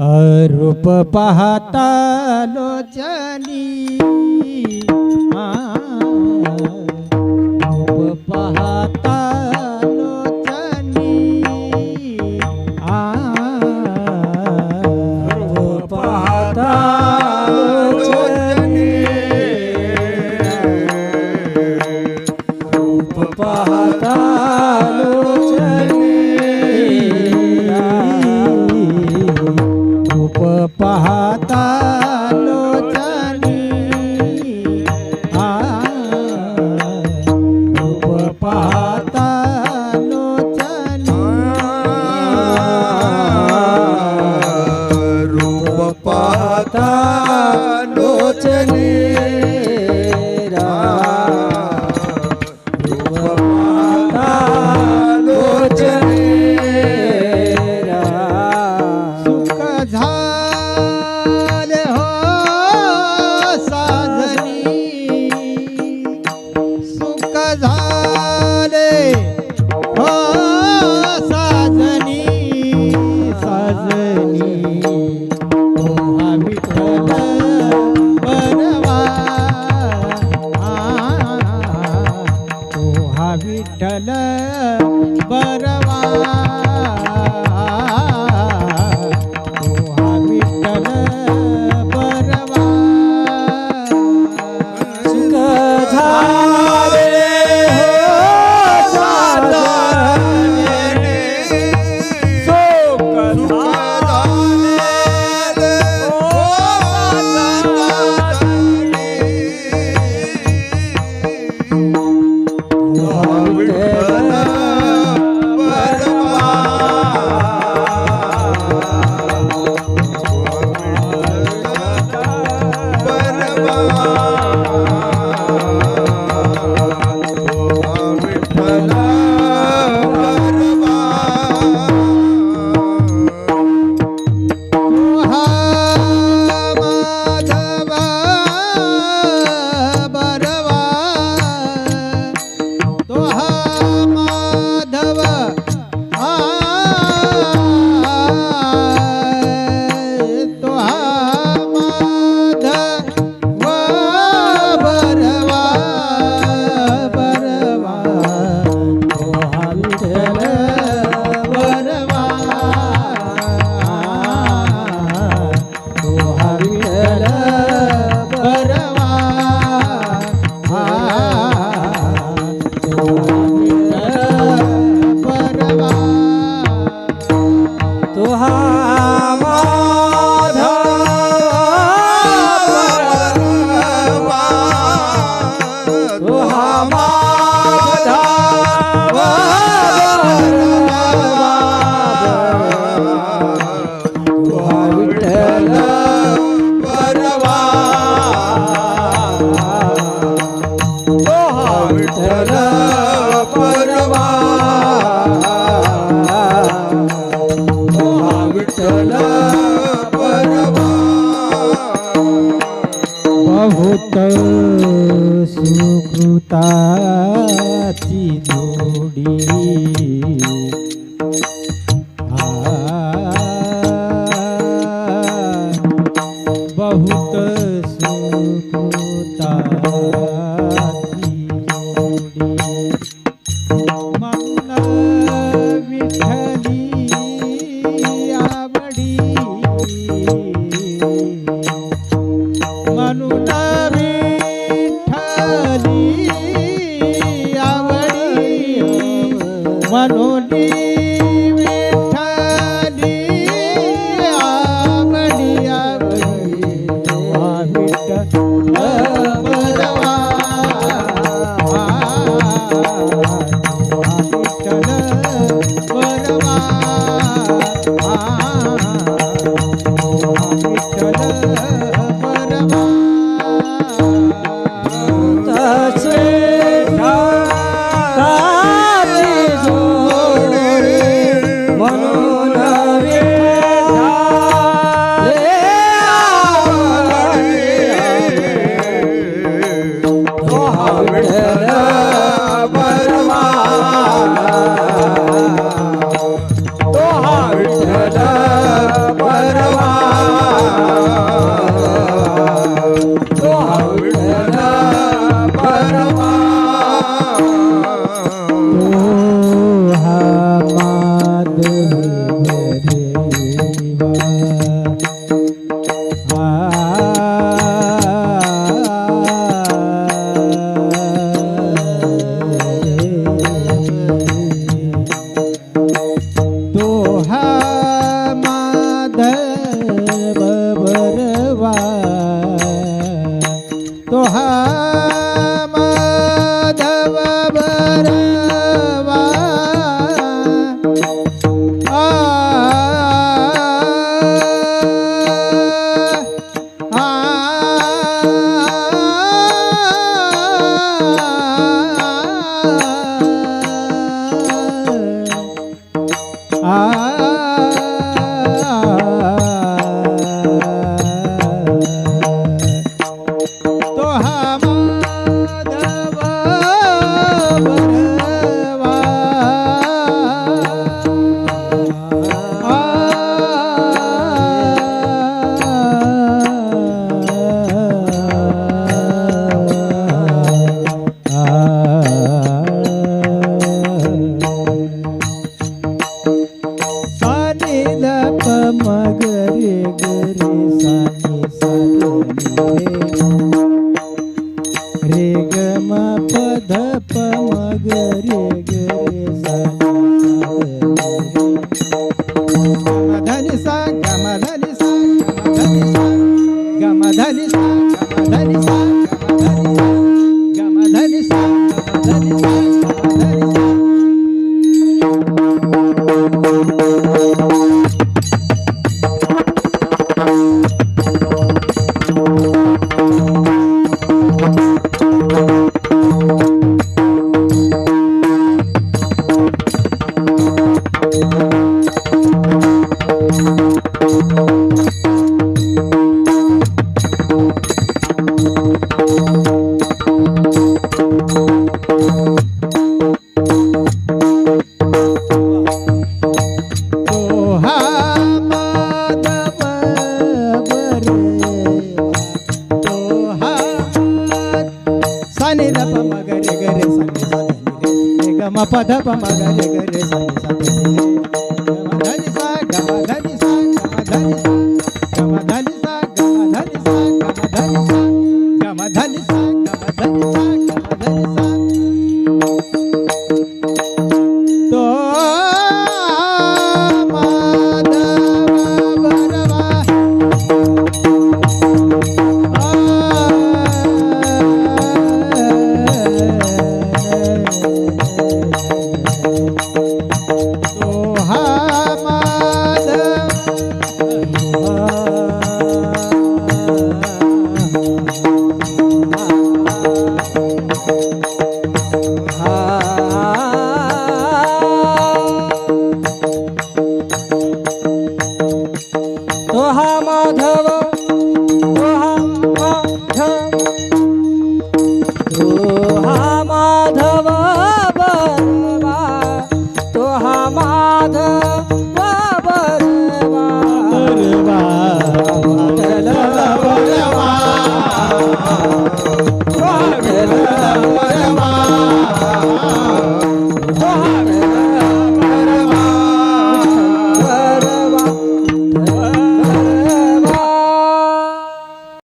रूप पाहता लोचनी झाले. हो साजनी साजनी. ओहा विठ्ठल विठ्ठल बरवा 妈妈。Oh. Dani Sá, Dani Sá, Gama Padapa Magari Gare Sani Sani Sani